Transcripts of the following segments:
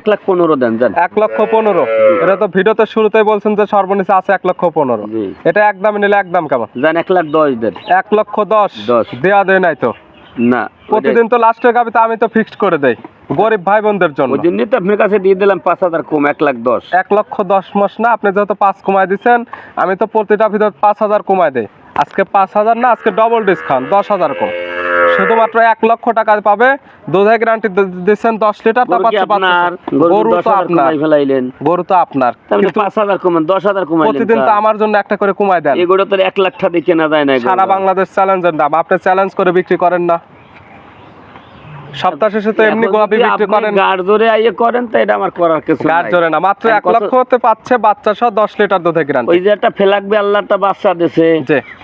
এক লাখ পনেরো দেন যান এক লক্ষ পনেরো। এটা তো ভিডিওতে শুরুতেই বলছেন যে সর্বনিচে আছে এক লক্ষ পনেরো। এটা একদম নিলে একদম কেমন? যান এক লাখ দশ দেন। এক লক্ষ দশ। দশ। দেয়া দেয় নাই তো? না প্রতিদিন তো লাস্টের গাবিতে আমি তো ফিক্সড করে দেই গরিব ভাই বোনদের জন্য। ওই জন্যই তো আপনার কাছে দিয়ে দিলাম পাঁচ হাজার কম এক লাখ দশ। এক লক্ষ দশ মাস না আপনি যেহেতু পাঁচ কমায় দিচ্ছেন আমি তো প্রতিটা ভিতর পাঁচ হাজার কমায় দেই। আজকে পাঁচ হাজার না আজকে ডবল ডিসকাউন্ট দশ হাজার কম। শুধুমাত্র এক লক্ষ টাকা পাবে। দুধে গ্যারান্টি দিচ্ছেন দশ লিটার তা পাচ্ছে আপনার? গরু তো আপনার। ফেলাইলেন। গরু তো আপনার। পাঁচ হাজার কমান দশ হাজার কমাইলেন প্রতিদিন তো আমার জন্য একটা করে কমায় দেন। এগুলো তো এক লাখ টাকা দিয়ে কেনা যায় না সারা বাংলাদেশ চ্যালেঞ্জের দাম। আপনি চ্যালেঞ্জ করে বিক্রি করেন না। সপ্তাহ শেষে তো এমনি গোলাপি বিক্রি করেন। গাড় আইয়ে করেন তো এটা আমার করার কিছু না মাত্র এক লক্ষ হতে পাচ্ছে বাচ্চা সহ দশ লিটার দুধে গ্রান্ট ওই যে একটা ফেলাকবে আল্লাহ একটা বাচ্চা দিছে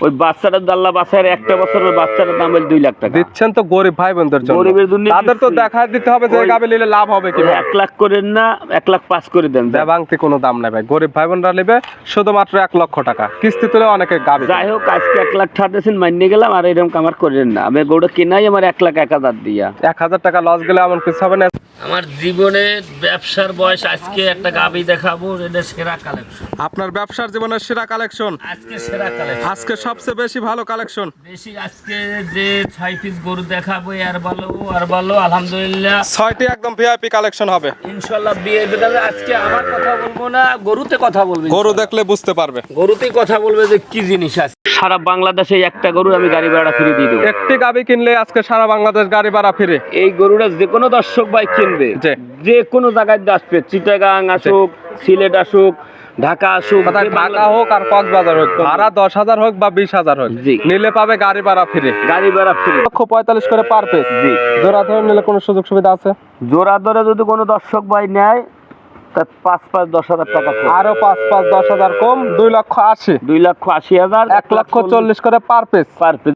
ওই বাচ্চাটা আল্লাহ বাচ্চার একটা বছরের বাচ্চাটার দাম হলো দুই লাখ টাকা। দিচ্ছেন তো গরিব ভাই বোনদের জন্য। গরিবের জন্য তাদের তো দেখা দিতে হবে যে গাবে নিলে লাভ হবে কি এক লাখ করেন না এক লাখ পাঁচ করে দেন। দেবাংতি কোনো দাম নাই ভাই। গরিব ভাই বোনরা নেবে শুধুমাত্র এক লক্ষ টাকা। কিস্তি তুলে অনেকে গাবে যাই হোক আজকে এক লাখ দিয়েছেন মাইনে গেলাম আর এরকম কামার করেন না। আমি গরুটা কিনাই আমার এক লাখ এক হাজার দিয়া। এক হাজার টাকা লস গেলে এমন কিছু হবে না। আমার জীবনে ব্যবসার বয়স আজকে একটা গাবি দেখাবো এটা সেরা কালেকশন। আপনার ব্যবসার জীবনের সেরা কালেকশন? আজকে সেরা কালেকশন। আজকে সবচেয়ে বেশি ভালো কালেকশন? বেশি আজকে যে ছয় পিস গরু দেখাবো আর ভালো আর ভালো আলহামদুলিল্লাহ। ছয়টি একদম ভিআইপি কালেকশন হবে। ইনশাআল্লাহ বিয়ে বেটালে আজকে আমার কথা বলব না গরুতে কথা বলব গরু দেখলে বুঝতে পারবে। গরুতেই কথা বলবে যে কি জিনিস আছে। সারা বাংলাদেশে একটা গরু আমি গাড়ি ভাড়া ফিরে দিয়ে দেবো। একটি গাবি কিনলে আজকে সারা বাংলাদেশ গাড়ি ভাড়া ফিরে। এই গরুটা যে কোনো দর্শক ভাই কিনবে জি। যে কোনো জায়গায় আসবে চিটাগাং আসুক সিলেট আসুক ঢাকা আসুক ঢাকা হোক আর কক্সবাজার হোক ভাড়া দশ হাজার হোক বা বিশ হাজার হোক নিলে পাবে গাড়ি ভাড়া ফিরে গাড়ি ভাড়া ফিরে লক্ষ পঁয়তাল্লিশ করে পার পিস জি। জোড়া ধরে নিলে কোনো সুযোগ সুবিধা আছে? জোড়া ধরে যদি কোনো দর্শক ভাই নেয় তা পাঁচ পাঁচ দশ হাজার টাকা আরও পাঁচ পাঁচ দশ হাজার কম দুই লক্ষ আশি। দুই লক্ষ আশি হাজার এক লক্ষ চল্লিশ করে পার পিস পার পিস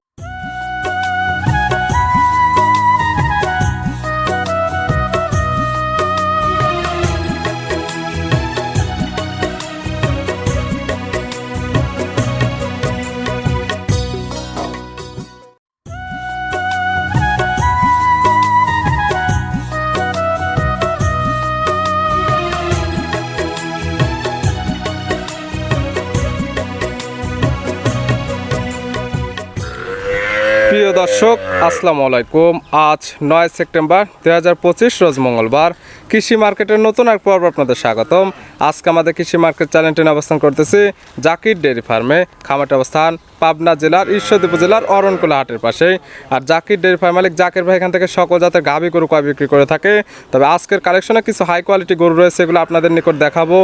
দর্শক আসসালামু আলাইকুম। আজ নয় সেপ্টেম্বর দুই হাজার পঁচিশ, রোজ মঙ্গলবার। কৃষি মার্কেটের নতুন এক পর্ব আপনাদের স্বাগতম। আজকে আমাদের কৃষি মার্কেট চ্যানেলটি অবস্থান করতেছি জাকির ডেয়ারি ফার্মে। খামারটি অবস্থান পাবনা জেলার ঈশ্বরদী উপজেলার অরণকুলা হাটের পাশে আর জাকির ডেয়ারি ফার্ম মালিক জাকির ভাই এখান থেকে সকল জাতের গাভী গরু কয় বিক্রি করে থাকে। তবে আজকের কালেকশনে কিছু হাই কোয়ালিটি গরু রয়েছে, এগুলো আপনাদের নিকট দেখাবো।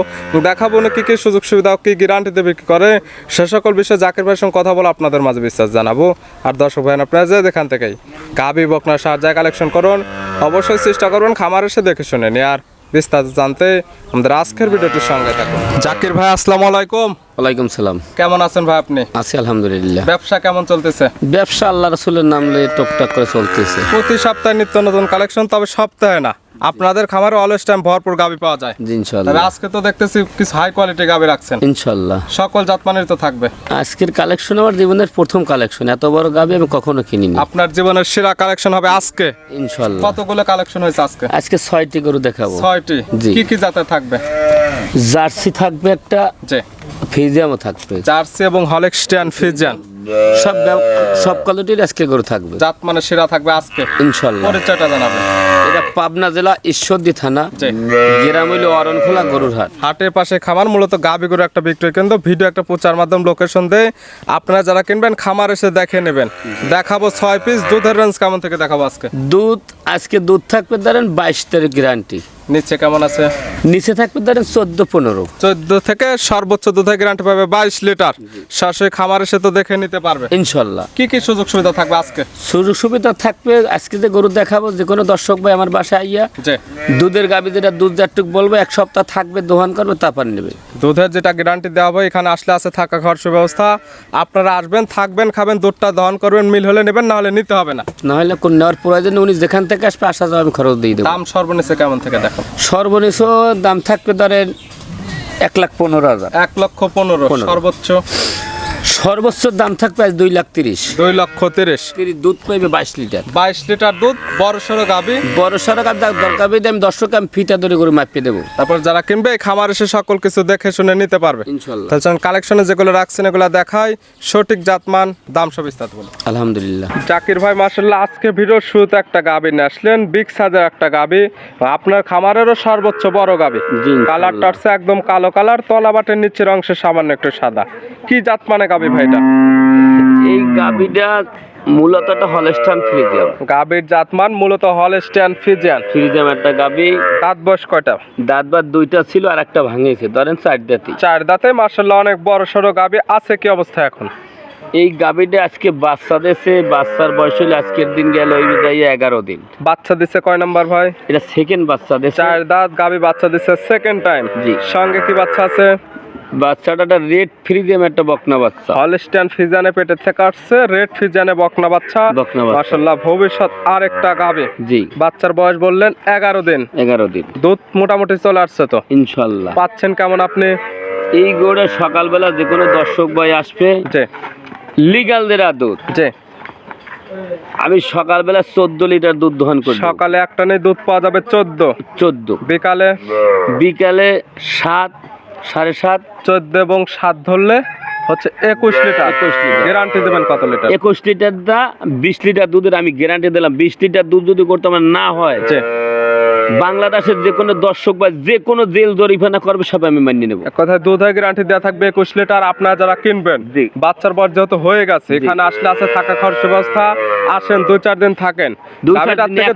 দেখাবো না কী কী সুযোগ সুবিধা কী গ্যারান্টিতে বিক্রি করে। সে সকল বিষয়ে জাকির ভাইয়ের সঙ্গে কথা বলে আপনাদের মাঝে বিশ্বাস জানাব। আর দর্শক ভাই আপনারা যে এখান থেকেই গাবি, বকনা সার কালেকশন করুন। অবশ্যই চেষ্টা করুন খামার এসে দেখে শুনে নেয়ার। বিস্তারিত জানতে আমাদের আজকের ভিডিওটির সঙ্গে থাকুন। জাকির ভাই, আসসালামু আলাইকুম। ওয়ালাইকুম সালাম। কেমন আছেন ভাই আপনি? আছি আলহামদুলিল্লাহ। ব্যবসা কেমন চলতেছে? ব্যবসা আল্লাহ রসুলের নাম নিয়ে টকটাক করে চলতেছে। প্রতি সপ্তাহে নিত্য নতুন কালেকশন তবে সপ্তাহে না। আপনাদের খামারে অলওয়েজ টাইম ভরপুর গাভী পাওয়া যায়। জি, ইনশাল্লাহ তবে আজকে তো দেখতেছি কিছু হাই কোয়ালিটি গাভী রাখছেন। ইনশাল্লাহ সকল জাতমানের তো থাকবে। আজকের কালেকশন আমার জীবনের প্রথম কালেকশন। এত বড় গাবি আমি কখনো কিনিনি। আপনার জীবনের সেরা কালেকশন হবে আজকে। ইনশাল্লাহ কতগুলো কালেকশন হয়েছে আজকে? আজকে ছয়টি গরু দেখাবো। ছয়টি। কি কি জাতের থাকবে? জার্সি থাকবে একটা। যে ফিজিয়ামও থাকবে। জার্সি এবং হলেক্সটিয়ান ফিজিয়ান। সব সব কোয়ালিটির আজকে গরু থাকবে। জাত মানে সেরা থাকবে আজকে। ইনশাল্লাহ। পরিচয়টা জানাবেন। এটা পাবনা জেলা ঈশ্বরদী থানা। গ্রাম হইল অরণখোলা গরুর হাট। হাটের পাশে খামার মূলত গাভী গরু একটা বিক্রয় কেন্দ্র। ভিডিও একটা প্রচার মাধ্যম লোকেশন দেয় আপনারা যারা কিনবেন খামার এসে দেখে নেবেন। দেখাবো ছয় পিস দুধের রেঞ্জ কেমন থেকে দেখাবো আজকে? দুধ আজকে দুধ থাকবে ধরেন বাইশ তারিখ গ্যারান্টি নিচে কেমন আছে? নিচে থাকবে ধরেন চোদ্দ পনেরো। চোদ্দ থেকে সর্বোচ্চ দুধের গ্যারান্টি পাবে বাইশ লিটার। সরাসরি খামার এসে তো দেখে নিতে পারবে। ইনশাল্লাহ। কি কি সুযোগ সুবিধা থাকবে আজকে? সুযোগ সুবিধা থাকবে আজকে যে গরু দেখাবো যে কোনো দর্শক ভাই আমার বাসায় আইয়া যে দুধের গাবি যেটা দুধ যারটুক বলব এক সপ্তাহ থাকবে দোহান করবে তারপর নেবে। দুধের যেটা গ্যারান্টি দেওয়া হবে এখানে আসলে আছে থাকা খাওয়ার সুব্যবস্থা। আপনারা আসবেন থাকবেন খাবেন দুধটা দহন করবেন মিল হলে নেবেন না হলে নিতে হবে না। নাহলে কোন নেওয়ার প্রয়োজনে উনি যেখান থেকে আসবে আসা যাওয়া আমি খরচ দিয়ে দেবো। দাম সর্বনিচে কেমন থেকে দেখো? সর্বনিম্ন দাম থাকবে ধরেন এক লাখ পনেরো হাজার। এক লক্ষ পনেরো। সর্বোচ্চ সর্বোচ্চ দাম থাকবে আজ দুই লাখ তিরিশ। দুই লক্ষ তিরিশ। তিরিশ দুধ পাইবে বাইশ লিটার। বাইশ লিটার দুধ বড় সড়ো গাবি। বড় সরকার দরকার পেয়ে আমি দর্শক আমি ফিটা ধরে করে মাপিয়ে দেবো। তারপর যারা কিনবে খামার এসে সকল কিছু দেখে শুনে নিতে পারবে। ইনশাল্লাহ। তাহলে কালেকশনে যেগুলো রাখছেন এগুলো দেখাই। সঠিক জাতমান দাম সব বিস্তারিত বলুন। আলহামদুলিল্লাহ। জাকির ভাই মার্শাল্লাহ আজকে ভিডিওর শুরুতে একটা গাবি নিয়ে আসলেন। বিগ সাইজের একটা গাবি। আপনার খামারেরও সর্বোচ্চ বড় গাবি। কালারটা হচ্ছে একদম কালো কালার তলা বাটের নিচের অংশে সামান্য একটু সাদা। কি জাত মানে গাবি ভাইটা। এই গাবিটা মূলত একটা হলস্টান ফ্রিজিয়াম গাবির জাতমান মূলত হলস্টিয়ান ফিজিয়ান ফ্রিজিয়াম একটা গাবি দাঁত বয়স কয়টা? দাঁত বাদ দুইটা ছিল আর একটা ভাঙেছে ধরেন চার দাঁতি চার দাঁতে মার্শাল্লাহ অনেক বড় সড়ো গাবি আছে কি অবস্থা এখন? এই গাবিটা আজকে বাচ্চা দেশে বাচ্চার বয়স হলে আজকের দিন গেল ওই বিদায় এগারো দিন। বাচ্চা দিছে কয় নাম্বার ভাই? এটা সেকেন্ড বাচ্চা দেশে চার দাঁত গাবি বাচ্চা দিছে সেকেন্ড টাইম জি। সঙ্গে কি বাচ্চা আছে? বাচ্চাটা একটা রেড ফ্রিজিয়াম একটা বকনা বাচ্চা। হলস্টিয়ান ফিজানে পেটের থেকে আসছে রেড ফিজানে বকনা বাচ্চা। বকনা বাচ্চা। মার্শাল্লাহ ভবিষ্যৎ আরেকটা গাবে জি। বাচ্চার বয়স বললেন এগারো দিন। এগারো দিন। দুধ মোটামুটি চলে আসছে তো? ইনশাল্লাহ পাচ্ছেন কেমন আপনি? এই গরুটা সকালবেলা যে কোনো দর্শক ভাই আসবে যে লিগাল দেরা দুধ। যে আমি সকালবেলা চোদ্দ লিটার দুধ দহন করি সকালে একটা নেই দুধ পাওয়া যাবে চোদ্দ। চোদ্দ। বিকালে? বিকালে সাত সাড়ে সাত চোদ্দ এবং সাত ধরলে হচ্ছে একুশ লিটার। 21 লিটার। গ্যারান্টি দেবেন কত লিটার? একুশ লিটার দা বিশ লিটার দুধের আমি গ্যারান্টি দিলাম। বিশ লিটার দুধ যদি করতে আমার না হয় যে বাংলাদেশের যে কোনো দর্শক বা যে কোনো জেল জরিফানা করবে সব আমি মানিয়ে নেব। এক কথায় দুধের গ্যারান্টি দেওয়া থাকবে একুশ লিটার। আপনারা যারা কিনবেন বাচ্চার বয়স যেহেতু হয়ে গেছে এখানে আসলে আছে থাকা খরচ ব্যবস্থা। আসেন দুই চার দিন থাকেন।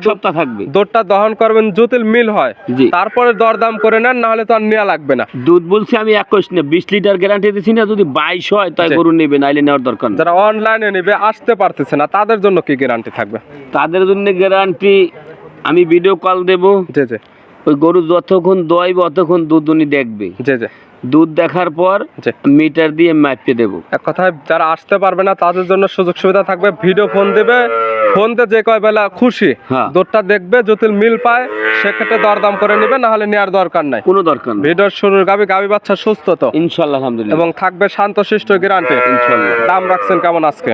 সপ্তাহ থাকবে। দুধটা দহন করবেন জুতিল মিল হয়। তারপরে দরদাম করে নেন নাহলে তো আর নেওয়া লাগবে না। দুধ বলছি আমি একুশ না বিশ লিটার গ্যারান্টি দিচ্ছি না যদি বাইশ হয় তাই গরু নেবে নাইলে নেওয়ার দরকার যারা অনলাইনে নেবে আসতে পারতেছে না তাদের জন্য কি গ্যারান্টি থাকবে? তাদের জন্য গ্যারান্টি আমি ভিডিও কল দেব। ওই গরু যতক্ষণ দোয়াইবে অতক্ষণ দুধ উনি দেখবে। দুধ দেখার পর। মিটার দিয়ে মাপতে দেবো। এক কথায় যারা আসতে পারবে না তাদের জন্য সুযোগ সুবিধা থাকবে। ভিডিও ফোন দেবে। ফোন দিয়ে যে কয় বেলা খুশি হ্যাঁ। দুধটা দেখবে যদি মিল পায় সেক্ষেত্রে দরদাম করে নেবে না হলে নেওয়ার দরকার নাই। কোনো দরকার ভিডিওর শুরুর গাবি গাবি বাচ্চা সুস্থ তো। ইনশাল্লাহ আলহামদুলিল্লাহ। এবং থাকবে শান্তশিষ্ট গ্যারান্টি। ইনশাল্লাহ। দাম রাখছেন কেমন আজকে?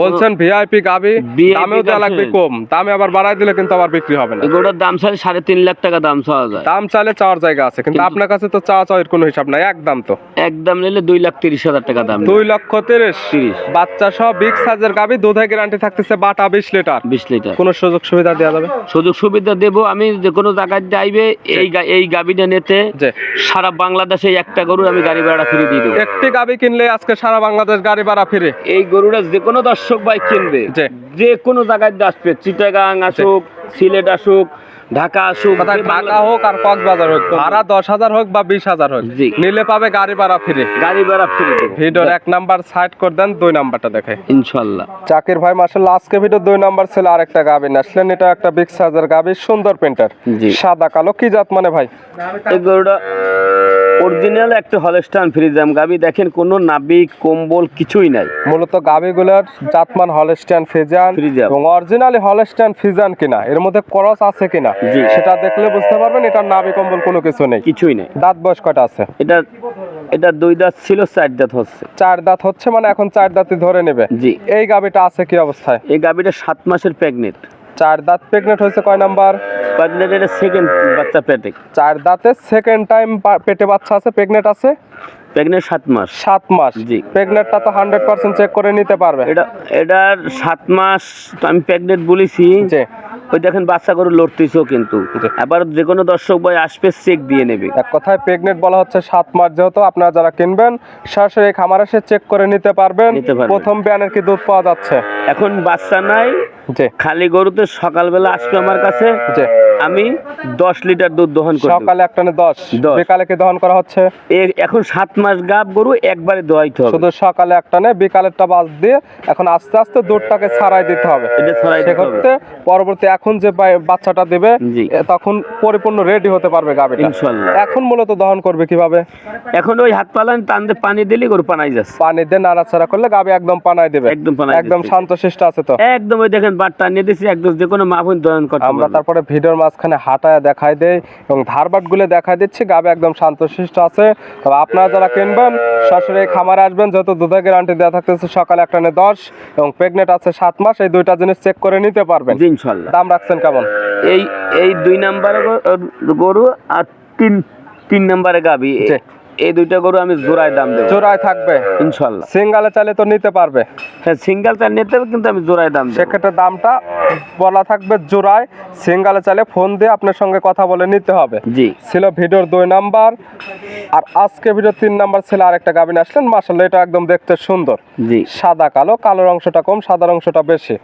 বলছেন ভিআইপি গাবি দামেও দেওয়া লাগবে কম। দামে আবার বাড়াই দিলে কিন্তু আবার বিক্রি হবে না। এই দাম চাইলে সাড়ে তিন লাখ টাকা দাম চাওয়া যায়। দাম চাইলে চাওয়ার জায়গা আছে কিন্তু আপনার কাছে তো চাওয়া চাওয়ার কোনো হিসাব নাই একদম তো। একদম নিলে দুই লাখ তিরিশ হাজার টাকা দাম দুই লক্ষ তিরিশ। তিরিশ। বাচ্চা সহ বিগ সাইজের গাবি দুধে গ্যারান্টি থাকতেছে বাটা বিশ লিটার। বিশ লিটার। কোনো সুযোগ সুবিধা দেওয়া যাবে? সুযোগ সুবিধা দেবো আমি যে কোনো জায়গায় যাইবে এই এই গাবিটা নিতে যে সারা বাংলাদেশে একটা গরু আমি গাড়ি ভাড়া ফিরে দিয়ে দেবো। একটি গাবি কিনলে আজকে সারা বাংলাদেশ গাড়ি ভাড়া ফিরে। এই গরুটা যে কোনো দর্শক ভাই কিনবে যে। কোনো জায়গায় আসবে চিটাগাং আসুক সিলেট আসুক ঢাকা আসুক ঢাকা হোক আর কক্সবাজার হোক ভাড়া দশ হাজার হোক বা বিশ হাজার হোক নিলে পাবে গাড়ি ভাড়া ফিরে গাড়ি ভাড়া ফিরে ভিডিওর এক নাম্বার সাইড করে দেন দুই নাম্বারটা দেখে। ইনশাল্লাহ। চাকির ভাই মাসাল্লাহ আজকে ভিডিও দুই নাম্বার ছিল আরেকটা গাবি আসলেন এটা একটা বিগ সাইজের গাবি সুন্দর প্রিন্টার জি। সাদা কালো কি জাত মানে ভাই? এই গরুটা অরিজিনাল একটা হলস্টান ফ্রিজাম গাবি। দেখেন কোনো নাবি কম্বল কিছুই নাই। মূলত গাবিগুলোর জাতমান হলস্টাইন ফিজান ফ্রিজিয়ান। এবং অরিজিনালি হলস্টাইন ফিজান কিনা। এর মধ্যে ক্রস আছে কিনা? জি। সেটা দেখলে বুঝতে পারবেন এটার নাবি কম্বল কোনো কিছু নেই। কিছুই নাই। দাঁত বয়স কয়টা আছে? এটা এটা দুই দাঁত ছিল চার দাঁত হচ্ছে। চার দাঁত হচ্ছে মানে এখন চার দাঁতই ধরে নেবে? জি। এই গাবিটা আছে কি অবস্থায়? এই গাবিটা সাত মাসের প্রেগনেন্ট চার দাঁত প্রেগনেন্ট হয়েছে কয় নাম্বার? প্রেগনেন্ট এটা সেকেন্ড বাচ্চা পেটে। চার দাঁতে সেকেন্ড টাইম পেটে বাচ্চা আছে প্রেগনেন্ট আছে? প্রেগনেন্ট সাত মাস। সাত মাস। জি। প্রেগনেন্টটা তো হান্ড্রেড পার্সেন্ট চেক করে নিতে পারবে। এটা এটার সাত মাস আমি প্রেগনেন্ট বলেছি। যে ওই দেখেন বাচ্চা গরু লড়তেছেও কিন্তু। আবার যে কোনো দর্শক ভাই আসবে চেক দিয়ে নেবে। এক কথায় প্রেগনেন্ট বলা হচ্ছে সাত মাস যেহেতু আপনারা যারা কিনবেন সরাসরি খামার এসে চেক করে নিতে পারবেন। প্রথম ব্যানের কি দুধ পাওয়া যাচ্ছে? এখন বাচ্চা নাই যে খালি গরুতে সকালবেলা আসবে আমার কাছে। আমি দশ লিটার দুধ দহন করি সকালে একটা না দশ। বিকালে কি দহন করা হচ্ছে? এখন সাত মাস গাব গরু একবারে দোয়াইতে হবে। শুধু সকালে একটা নে বিকালেরটা বাদ দিয়ে এখন আস্তে আস্তে দুধটাকে ছাড়াই দিতে হবে। এটা ছড়াই দিতে হবে। পরবর্তী এখন যে বাচ্চাটা দিবে তখন পরিপূর্ণ রেডি হতে পারবে গাবিটা। ইনশাল্লাহ। এখন মূলত দহন করবে কীভাবে? এখন ওই হাত পালান টানতে পানি দিলে গরু পানাই যাচ্ছে। পানি দিয়ে নাড়াচাড়া করলে গাবে একদম পানাই দেবে। একদম পানাই একদম শান্ত শিষ্ট আছে তো। একদম ওই দেখেন বাট টানিয়ে দিছি একদম যে কোনো মাফুন দহন করতে আমরা তারপরে ভিডিওর মাঝখানে হাঁটায় দেখায় দেয় এবং ধারবাটগুলো দেখাই দিচ্ছে। গাবে একদম শান্তশিষ্ট আছে। তবে আপনারা যারা কিনবেন সরাসরি খামারে আসবেন। যত দুধের গ্যারান্টি দেওয়া থাকতেছে সকালে একটা নে দশ এবং প্রেগনেন্ট আছে সাত মাস এই দুইটা জিনিস চেক করে নিতে পারবেন। ইনশাল্লাহ দাম রাখছেন কেমন? এই এই দুই নাম্বারে গরু আর তিন তিন নাম্বারে গাবি। এই দুইটা গরু আমি জোড়ায় দাম দেবো। জোড়ায় থাকবে? ইনশাল্লাহ। সিঙ্গালে চাইলে তো নিতে পারবে। হ্যাঁ সিঙ্গেল তার নিতে হবে কিন্তু আমি জোড়ায় দাম দেবো। সেক্ষেত্রে দামটা বলা থাকবে জোড়ায়। সিঙ্গালে চাইলে ফোন দিয়ে আপনার সঙ্গে কথা বলে নিতে হবে। জি। ছিল ভিডিওর দুই নাম্বার। আর আজকে ভিডিওর তিন নাম্বার ছিল আরেকটা গাবিন আসলেন। মাসাল্লাহ এটা একদম দেখতে সুন্দর। জি। সাদা কালো কালোর অংশটা কম সাদার অংশটা বেশি।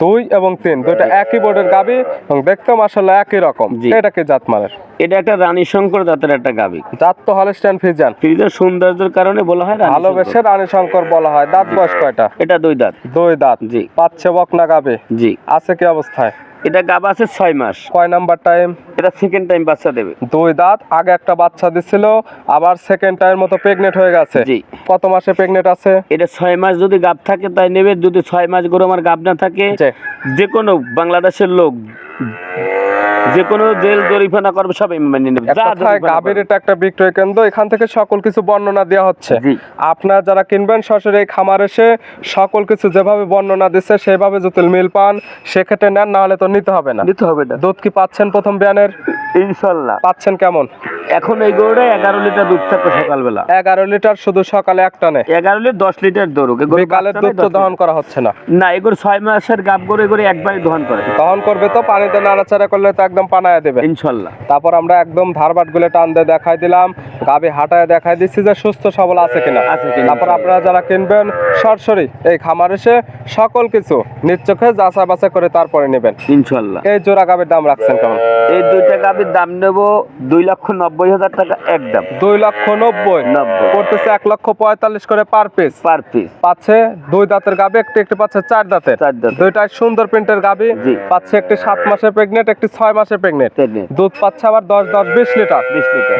দুই এবং তিন দুইটা একই বোর্ডের গাবি এবং দেখতে মাসাল্লাহ একই রকম। এটা কি জাত মানের এটা একটা রানী শঙ্কর জাতের একটা গাবি জাত তো হলস্টাইন ফিজান ফ্রিজের সৌন্দর্যের কারণে বলা হয় ভালোবেসে রানী শঙ্কর বলা হয়। দাঁত বয়স কয়টা? এটা দুই দাঁত। দুই দাঁত। জি। পাচ্ছে বকনা গাবে জি। আছে কি অবস্থায়? এটা গাব আছে ছয় মাস। কয় নাম্বার টাইম? এটা সেকেন্ড টাইম বাচ্চা দেবে। দুই দাঁত। আগে একটা বাচ্চা দিছিল আবার সেকেন্ড টাইম মতো প্রেগনেন্ট হয়ে গেছে। জি। কত মাসে প্রেগনেন্ট আছে? এটা ছয় মাস যদি গাব থাকে তাই নেবে। যদি ছয় মাস গরু আমার গাব না থাকে। যে কোনো বাংলাদেশের লোক যে কোনো জেল জরিফানা করবে সব মেনে নেবে। গাভীর এটা একটা বিক্রয় কেন্দ্র এখান থেকে সকল কিছু বর্ণনা দেওয়া হচ্ছে। আপনার আপনারা যারা কিনবেন সরাসরি এই খামার এসে সকল কিছু যেভাবে বর্ণনা দিচ্ছে সেভাবে যদি মিল পান সেক্ষেত্রে নেন না হলে তো নিতে হবে না। নিতে হবে না। দুধ কি পাচ্ছেন প্রথম বিয়ানের? ইনশাল্লাহ। পাচ্ছেন কেমন? এখন এই গরুটা এগারো লিটার দুধ থাকবে সকালবেলা। এগারো লিটার শুধু সকালে একটা নেই এগারো লিটার দশ লিটার দৌড়ুক। বিকালের দুধ তো দহন করা হচ্ছে না। না এগুলো ছয় মাসের গাব গরু এগুলো একবারই দহন করে। দহন করবে তো পানিতে নাড়াচাড়া করলে তো একদম পানায় দেবে। ইনশাল্লাহ। তারপর আমরা একদম ধারবাটগুলো টান দিয়ে দেখাই দিলাম গাবি হাঁটায় দেখাই দিচ্ছি যে সুস্থ সবল আছে কিনা। আছে কিনা। তারপর আপনারা যারা কিনবেন সরাসরি এই খামার এসে সকল কিছু নিজ চোখে যাচাই বাছাই করে তারপরে নেবেন। ইনশাল্লাহ। এই জোড়া গাবির দাম রাখছেন কেমন? এই দুইটা গাবির দাম নেব দুই লক্ষ নব্বই হাজার টাকা একদম। দুই লক্ষ নব্বই। নব্বই। পড়তেছে এক লক্ষ পঁয়তাল্লিশ করে পার পিস পার পিস পাচ্ছে দুই দাঁতের গাবি একটি একটি পাচ্ছে চার দাঁতের। চার দাঁতের। দুইটাই সুন্দর প্রিন্টের গাবি। পাচ্ছে একটি সাত প্রেগনেন্ট একটি ছয় প্রেগনেন্ট দুধ পাচ্ছে আবার দশ দশ বিশ লিটার।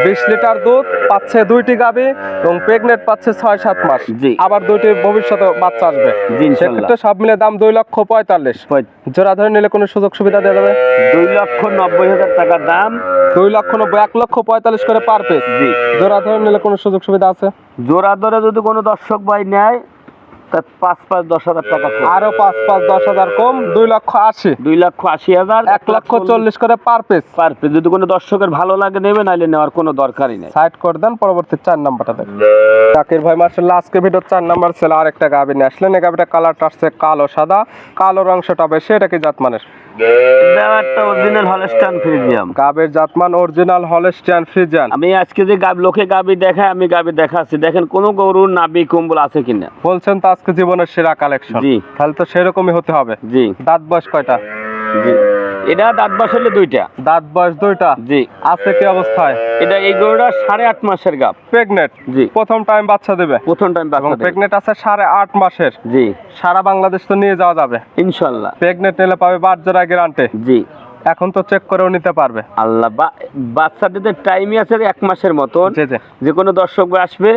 বিশ লিটার। দুধ পাচ্ছে দুইটি গাবি এবং প্রেগনেন্ট পাচ্ছে ছয় সাত মাস। জি। আবার দুইটি ভবিষ্যতে বাচ্চা আসবে। সেক্ষেত্রে সব মিলে দাম দুই লক্ষ পঁয়তাল্লিশ। পঁয়- জোড়া ধরে নিলে কোনো সুযোগ সুবিধা দেওয়া যাবে? দুই লক্ষ নব্বই হাজার টাকা দাম। দুই লক্ষ নব্বই এক লক্ষ পঁয়তাল্লিশ করে পার পেস জি। জোড়া ধরে নিলে কোনো সুযোগ সুবিধা আছে? জোড়া ধরে যদি কোনো দর্শক ভাই নেয় পাঁচ পাঁচ দশ হাজার টাকা আরও পাঁচ পাঁচ দশ হাজার কম দুই লক্ষ আশি। দুই লক্ষ আশি হাজার এক লক্ষ চল্লিশ করে পার পেজ পার পেজ যদি কোনো দর্শকের ভালো লাগে নেবে নাইলে নেওয়ার কোনো দরকারই নেই। সাইড করে দেন পরবর্তী চার নাম্বারটা দেন জাকির ভাই মার্শাল্লাহ আজকে ভিডিও চার নাম্বার ছিল আরেকটা গাবি নিয়ে আসলেন। এই গাবিটা কালারটা আসছে কালো সাদা। কালোর অংশটা বেশি এটা কি জাতমানের? এটা একটা অরিজিনাল হলস্টান ফ্রিজিয়াম গাবের জাতমান অরিজিনাল হলস্টিয়ান ফ্রিজিয়াম আমি আজকে যে গাব লোকে গাবি দেখায় আমি গাবি দেখাচ্ছি। দেখেন কোন গরুর নাবি কম্বল আছে কিনা? বলছেন তো আজকে জীবনের সেরা কালেকশন জি। তাহলে তো সেরকমই হতে হবে। জি। দাঁত বয়স কয়টা? জি। এটা দাঁত বাসলে দুইটা। দাঁত বয়স দুইটা? জি। আছে কি অবস্থায়? এটা এই গরুটা সাড়ে আট মাসের গাব প্রেগনেন্ট জি। প্রথম টাইম বাচ্চা দেবে? প্রথম টাইম বাচ্চা। প্রেগনেন্ট আছে সাড়ে আট মাসের? জি। সারা বাংলাদেশ তো নিয়ে যাওয়া যাবে? ইনশাল্লাহ। প্রেগনেন্ট নিলে পাবে বাট জোড়া গ্যারান্টি জি। এখন তো চেক করেও নিতে পারবে। আল্লাহ বাচ্চাদের টাইমই আছে এক মাসের মতন। যে কোনো দর্শক আসবে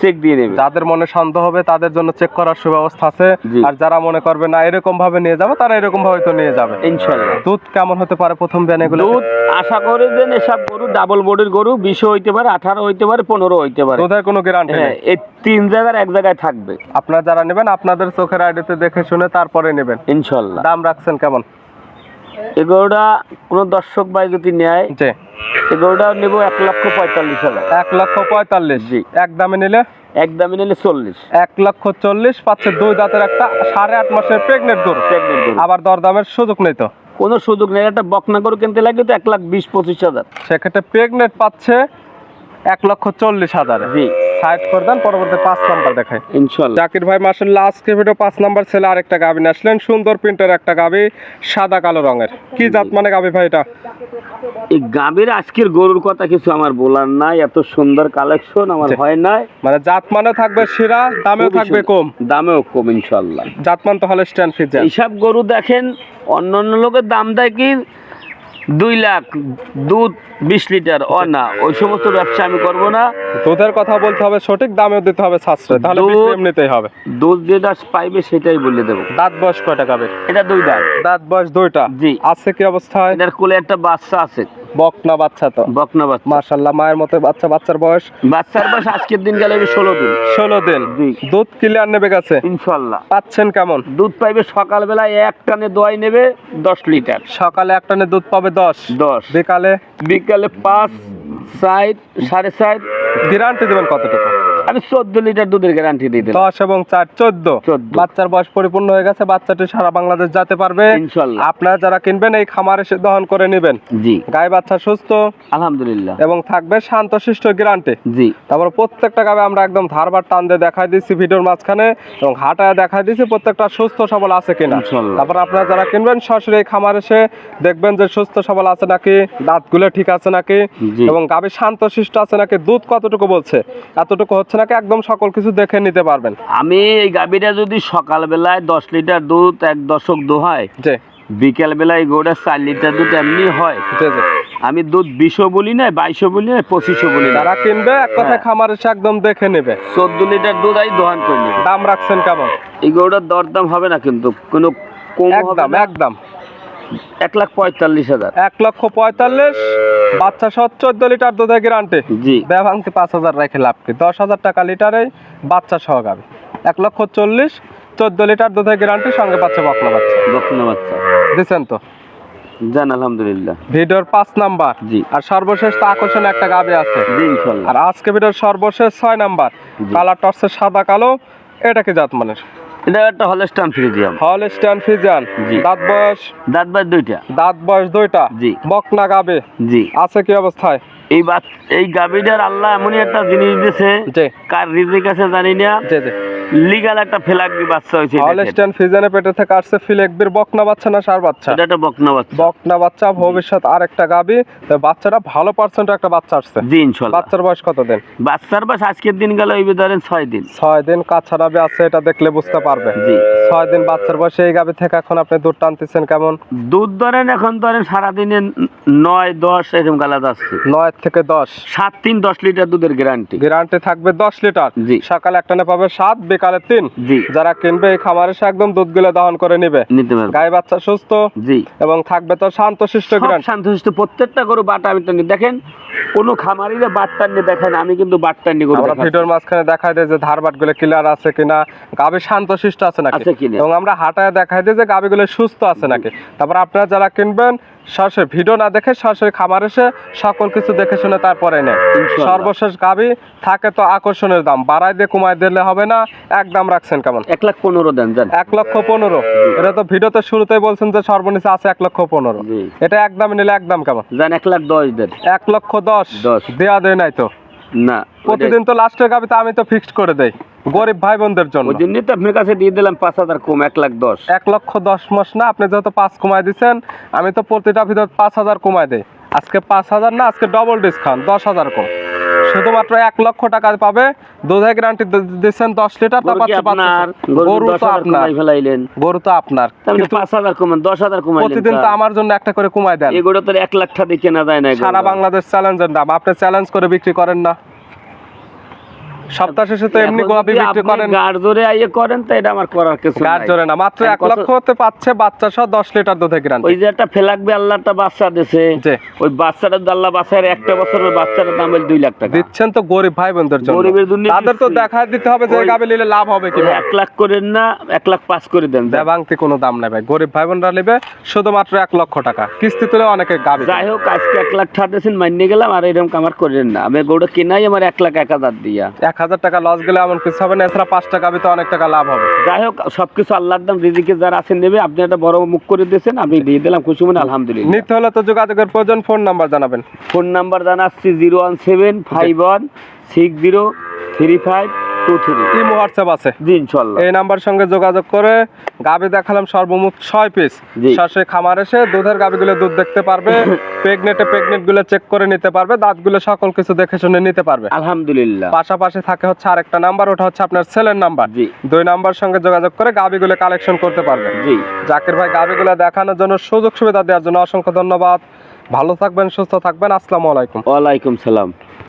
চেক দিয়ে নেবে। যাদের মনে সন্দেহ হবে তাদের জন্য চেক করার সুব্যবস্থা আছে। আর যারা মনে করবে না এরকম ভাবে নিয়ে যাবে তারা এরকম ভাবে তো নিয়ে যাবে। ইনশাল্লাহ দুধ কেমন হতে পারে প্রথম বিয়ান এগুলো? দুধ আশা করে দেন এসব গরু ডাবল বডির গরু বিশও হইতে পারে আঠারো হইতে পারে পনেরো হইতে পারে। দুধের কোনো গ্যারান্টি নেই। এই তিন জায়গার এক জায়গায় থাকবে। আপনারা যারা নেবেন আপনাদের চোখের আইডিতে দেখে শুনে তারপরে নেবেন। ইনশাল্লাহ দাম রাখছেন কেমন? এই গরুটা কোনো দর্শক ভাই যদি নেয় এই গরুটা নেব এক লক্ষ পঁয়তাল্লিশ হাজার। এক লক্ষ পঁয়তাল্লিশ। জি। এক দামে নিলে? এক দামে নিলে চল্লিশ। এক লক্ষ চল্লিশ পাচ্ছে দুই দাঁতের একটা সাড়ে আট মাসের প্রেগনেন্ট গরু। প্রেগনেন্ট গরু। আবার দরদামের সুযোগ নেই তো? কোনো সুযোগ নেই একটা বকনা গরু কিনতে লাগবে তো এক লাখ বিশ পঁচিশ হাজার। সেক্ষেত্রে প্রেগনেন্ট পাচ্ছে এক লক্ষ চল্লিশ হাজার। জি। সাইড করে দেন পরবর্তী পাঁচ নাম্বার দেখায় ইনশাল্লাহ। জাকির ভাই মার্শাল্লাহ আজকে ভিডিও পাঁচ নাম্বার ছেলে আরেকটা আসলেন। সুন্দর প্রিন্টের একটা গাবি সাদা কালো রঙের। কি জাত মানে গাবি ভাই এটা? এই গাভীর আজকের গরুর কথা কিছু আমার বলার নাই। এত সুন্দর কালেকশন আমার হয় নাই। মানে জাত মানে থাকবে শিরা দামেও থাকবে কম। দামেও কম ইনশাল্লাহ। জাতমান তো হলে স্ট্যান্ড ফিজার এইসব গরু দেখেন অন্য অন্য লোকের দাম দেয় কি দুই লাখ দুধ বিশ লিটার। ও না ওই সমস্ত ব্যবসা আমি করব না। দুধের কথা বলতে হবে সঠিক দামে দিতে হবে সাশ্রয়। তাহলে এমনিতেই হবে। দুধ যেটা পাইবে সেটাই বলে দেবো। দাঁত বয়স কয়টা টাকা এটা দুই দাঁত। দাঁত বয়স দুইটা? জি। আছে কি অবস্থায়? এটার কোলে একটা বাচ্চা আছে। বকনা বাচ্চা তো। বকনা বাচ্চা। মাশাল্লাহ মায়ের মতো বাচ্চা বাচ্চার বয়স? বাচ্চার বয়স আজকের দিন গেলে ষোলো দিন। ষোলো দিন। জি। দুধ ক্লিয়ার নেবে গেছে ইনশাআল্লাহ। পাচ্ছেন কেমন? দুধ পাইবে সকালবেলায় এক টানে দোয়াই নেবে দশ লিটার। সকালে এক টানে দুধ পাবে দশ? দশ। বিকালে? বিকালে পাঁচ সাইড সাড়ে সাইড গ্যারান্টি দেবেন কতটুকু? আমি চোদ্দ লিটার দুধের গ্যারান্টি দিয়ে দিলাম। দশ এবং চার চোদ্দ। বাচ্চার বয়স পরিপূর্ণ হয়ে গেছে বাচ্চাটি সারা বাংলাদেশ যেতে পারবে। ইনশাল্লাহ। আপনারা যারা কিনবেন এই খামারে এসে দহন করে নেবেন। জি। গায়ে বাচ্চা সুস্থ আলহামদুলিল্লাহ। এবং থাকবে শান্তশিষ্ট গ্যারান্টি জি। তারপর প্রত্যেকটা গাবে আমরা একদম ধারবার টান দিয়ে দেখাই দিচ্ছি ভিডিওর মাঝখানে এবং হাঁটায় দেখাই দিচ্ছি প্রত্যেকটা সুস্থ সবল আছে কিনা। তারপর আপনারা যারা কিনবেন সরাসরি এই খামার এসে দেখবেন যে সুস্থ সবল আছে নাকি দাঁতগুলো ঠিক আছে নাকি। এবং গাভী শান্তশিষ্ট আছে নাকি দুধ কতটুকু বলছে? এতটুকু হচ্ছে নাকি একদম সকল কিছু দেখে নিতে পারবেন। আমি এই গাভীটা যদি সকালবেলায় দশ লিটার দুধ এক দশক দোহায় জি। বিকেল বেলায় গোটা চার লিটার দুধ এমনি হয় আমি দুধ বিশও বলি না বাইশও বলি না পঁচিশও বলি যারা কিনবে এক কথায় হ্যাঁ। খামার এসে একদম দেখে নেবে। চোদ্দ লিটার দুধ আমি দোহান করে। নিব দাম রাখছেন কেমন? এই গরুটার দরদাম হবে না কিন্তু কোনো কম একদম একদম। এক লাখ পঁয়তাল্লিশ হাজার। এক লক্ষ পঁয়তাল্লিশ বাচ্চা সহ চোদ্দ লিটার দুধের গ্যারান্টি জি। ব্যবহাংতি পাঁচ হাজার রেখে লাভ কি? দশ হাজার টাকা লিটারে বাচ্চা সহ গাবে। এক লক্ষ চল্লিশ চোদ্দ লিটার দুধের গ্যারান্টি সঙ্গে পাচ্ছে বকনা বাচ্চা। দক্ষিণ বাচ্চা। দিচ্ছেন তো? জান আলহামদুলিল্লাহ। ভিডিওর পাঁচ নাম্বার। জি। আর সর্বশেষ তো আকর্ষণ একটা গাবে আছে। আর আজকে ভিডিওর সর্বশেষ ছয় নাম্বার। কালার টর্চের সাদা কালো এটা কি জাত মানের এটা একটা হলস্টান ফ্রিজিয়াম হল স্ট্যান্ড ফিজান দাঁত বয়স? দাঁত বাদ দুইটা। দাঁত বয়স দুইটা? জি। বকনা গাবে জি। আছে কি অবস্থায়? এই বাত এই গাভীটার আল্লাহ এমনই একটা জিনিস দিয়েছে জি। কার রিজিক আছে জানি না। লিগাল একটা ফ্ল্যাগবি বাচ্চা হয়েছে হলস্টাইন ফিজানে পেটে থেকে আসছে ফিলেকবির বকনা বাচ্চা না সার বাচ্চা? এটা একটা বকনা বাচ্চা। বকনা বাচ্চা ভবিষ্যৎ আর একটা গাবি বাচ্চাটা ভালো পার্সেন্ট একটা বাচ্চা আসছে। জি ইনশাআল্লাহ বাচ্চার বয়স কত দিন বাচ্চার বয়স আজকের দিন গেল এই ধরেন 6 দিন। 6 দিন কাঁচা আছে এটা দেখলে বুঝতে পারবে। জি। 6 দিন বাচ্চার বয়সে এই গাবি থেকে এখন আপনি দুধ টানতেছেন কেমন? দুধ ধরেন এখন ধরেন সারা নয় দশ এরকম গালা যাচ্ছে নয় থেকে দশ। সাত তিন দশ লিটার দুধের গ্যারান্টি গ্যারান্টি থাকবে 10 লিটার। জি। সকালে একটা না পাবে সাত বিকালের দিন যারা কিনবে এই খাবারের সে একদম দুধগুলো দহন করে নিবে। গায়ে বাচ্চা সুস্থ জি। এবং থাকবে তো শান্ত শিষ্ট শান্ত শিষ্ট প্রত্যেকটা গরু বাটা আমি তো দেখেন কোনো যে বাটটা নিয়ে দেখেন আমি কিন্তু বাটটা নিয়ে আমরা ভিডিওর মাঝখানে দেখাই দেয় যে ধার বাটগুলো ক্লিয়ার আছে কিনা গাবে শান্ত শিষ্ট আছে নাকি? এবং আমরা হাটায় দেখাই দেয় যে গাবিগুলো সুস্থ আছে নাকি? তারপর আপনারা যারা কিনবেন সরাসরি ভিডিও না দেখে সরাসরি খামার এসে সকল কিছু দেখে শুনে তারপরে নেয় সর্বশেষ গাভী থাকে তো আকর্ষণের দাম। বাড়াই দিয়ে কমাই দিলে হবে না এক দাম রাখছেন কেমন? এক লাখ পনেরো দেন জান। এক লক্ষ পনেরো। এটা তো ভিডিওতে শুরুতেই বলছেন যে সর্বনিচে আছে এক লক্ষ পনেরো। এটা একদম নিলে একদম কেমন? জান এক লাখ দশ দেন। এক লক্ষ দশ। দশ। দেয়া দেয় নাই তো? না প্রতিদিন তো লাস্টের গাবিতে আমি তো ফিক্সড করে দেই। গরিব ভাই বোনদের জন্য। ওই জন্যই তো আপনার কাছে দিয়ে দিলাম পাঁচ হাজার কম এক লাখ দশ। এক লক্ষ দশ মাস না আপনি যেহেতু পাঁচ কমায় দিচ্ছেন আমি তো প্রতিটা ভিতর পাঁচ হাজার কমায় দেই। আজকে পাঁচ হাজার না আজকে ডবল ডিসকাউন্ট দশ হাজার কম। শুধুমাত্র এক লক্ষ টাকা পাবে দুধের গ্যারান্টি দিচ্ছেন দশ লিটার তা পাচ্ছে। আপনার? গরু তো আপনার। কমাই ফেলাইলেন। গরু তো আপনার। আমি পাঁচ হাজার কমান দশ হাজার কমাইলেন প্রতিদিন তো। আমার জন্য একটা করে কমায় দেন। এগুলো তো এক লাখ টাকা দিয়ে কেনা যায় না সারা বাংলাদেশ চ্যালেঞ্জের দাম আপনি চ্যালেঞ্জ করে বিক্রি করেন না। সপ্তাহ শেষে তো এমনি গোলাপি বিক্রি করেন। গাড় জোরে আইয়ে করেন তো এটা আমার করার কিছু গাছ নাই। জোরে না মাত্র এক লক্ষ হতে পাচ্ছে বাচ্চা সহ দশ লিটার দুধে গ্রান্ট ওই যে একটা ফেলাকবে আল্লাহ একটা বাচ্চা দিছে। ওই আল্লাহ বাচ্চার একটা বছরের বাচ্চাটার দাম হলো দুই লাখ টাকা। দিচ্ছেন তো গরিব ভাই বোনদের জন্য। গরিবের জন্য তাদের তো দেখা দিতে হবে যে গাবে নিলে লাভ হবে কি এক লাখ করেন না এক লাখ পাঁচ করে দেন দেবাংতি কোনো দাম নাই ভাই। গরিব ভাই বোনরা নেবে শুধুমাত্র এক লক্ষ টাকা। কিস্তি তুলে অনেকে গাবে যাই হোক আজকে এক লাখ ছাড় ঠাটেছেন মান্য গেলাম আর এরকম কামার করেন না। আমি গরুটা কিনাই আমার এক লাখ এক হাজার দিয়া। এক হাজার টাকা লস গেলে এমন কিছু হবে না। এছাড়া পাঁচ টাকা তো অনেক টাকা লাভ হবে। যাই হোক সবকিছু আল্লাহর দাম রিজিকে যারা আছেন নেবে। আপনি একটা বড় মুখ করে দিয়েছেন আমি দিয়ে দিলাম খুশি মনে আলহামদুলিল্লাহ। নিতে হলে তো যোগাযোগের প্রয়োজন ফোন নাম্বার জানাবেন। ফোন নাম্বার জানাচ্ছি zero one seven five one six zero three five two three imo WhatsApp আছে। জি ইনশাল্লাহ এই নাম্বার সঙ্গে যোগাযোগ করে গাবি দেখালাম সর্বমোট ছয় পিস সরাসরি খামার এসে দুধের গাবিগুলো দুধ দেখতে পারবে প্রেগনেটে প্রেগনেন্টগুলো চেক করে নিতে পারবে দাঁতগুলো সকল কিছু দেখে শুনে নিতে পারবে। আলহামদুলিল্লাহ। পাশাপাশি থাকে হচ্ছে আরেকটা নাম্বার ওটা হচ্ছে আপনার সেলের নাম্বার। জি। দুই নাম্বার সঙ্গে যোগাযোগ করে গাবিগুলো কালেকশন করতে পারবে। জি। জাকির ভাই গাবিগুলো দেখানোর জন্য সুযোগ সুবিধা দেওয়ার জন্য অসংখ্য ধন্যবাদ। ভালো থাকবেন সুস্থ থাকবেন। আসসালামু আলাইকুম। ওয়ালাইকুম সালাম।